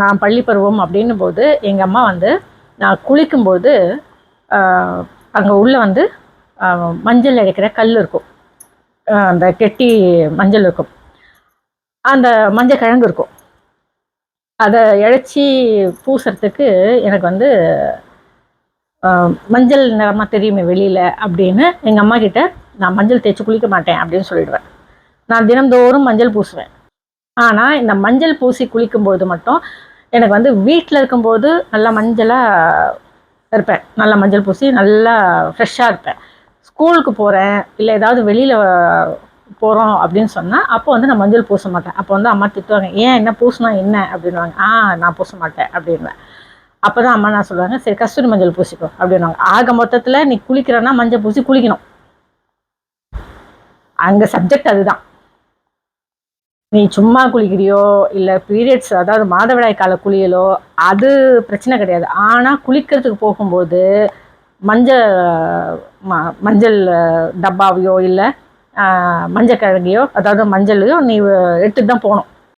நான் பள்ளி பருவம் அப்படின்னும் போது எங்கள் அம்மா வந்து நான் குளிக்கும்போது அங்கே உள்ளே வந்து மஞ்சள் அடைக்கிற கல் இருக்கும். அந்த கெட்டி மஞ்சள் இருக்கும். அந்த மஞ்சள் கிழங்கு இருக்கும். அதை இழைச்சி பூசுறதுக்கு எனக்கு வந்து மஞ்சள் நிறமாக தெரியுமே வெளியில் அப்படின்னு எங்கள் அம்மா கிட்ட நான் மஞ்சள் தேய்ச்சி குளிக்க மாட்டேன் அப்படின்னு சொல்லிடுவேன். நான் தினந்தோறும் மஞ்சள் பூசுவேன். ஆனால் இந்த மஞ்சள் பூசி குளிக்கும்போது மட்டும் எனக்கு வந்து வீட்டில் இருக்கும்போது நல்லா மஞ்சளாக இருப்பேன். நல்லா மஞ்சள் பூசி நல்லா ஃப்ரெஷ்ஷாக இருப்பேன். ஸ்கூலுக்கு போகிறேன் இல்லை ஏதாவது வெளியில் போகிறோம் அப்படின்னு சொன்னால் அப்போ வந்து நான் மஞ்சள் பூச மாட்டேன். அப்போ வந்து அம்மா திட்டுவாங்க ஏன் என்ன பூசினா என்ன? அப்படின்வாங்க ஆ நான் பூச மாட்டேன். அப்படின்வேன் அப்போ தான் அம்மா நான் சொல்லுவாங்க சரி கஸ்தூரி மஞ்சள் பூசிக்கோ. அப்படின்வாங்க ஆக மொத்தத்தில் நீ குளிக்கிறன்னா மஞ்சள் பூசி குளிக்கணும். அங்கே சப்ஜெக்ட் அதுதான். நீ சும்மா குளிக்கிறியோ? இல்லை பீரியட்ஸ் அதாவது மாதவிடாய் கால குளியலோ? அது பிரச்சனை கிடையாது. ஆனால் குளிக்கிறதுக்கு போகும்போது மஞ்சள் ம- மஞ்சள் டப்பாவையோ இல்லை மஞ்சள் கிழங்கையோ அதாவது மஞ்சளையோ நீ எடுத்துட்டு தான் போகணும்.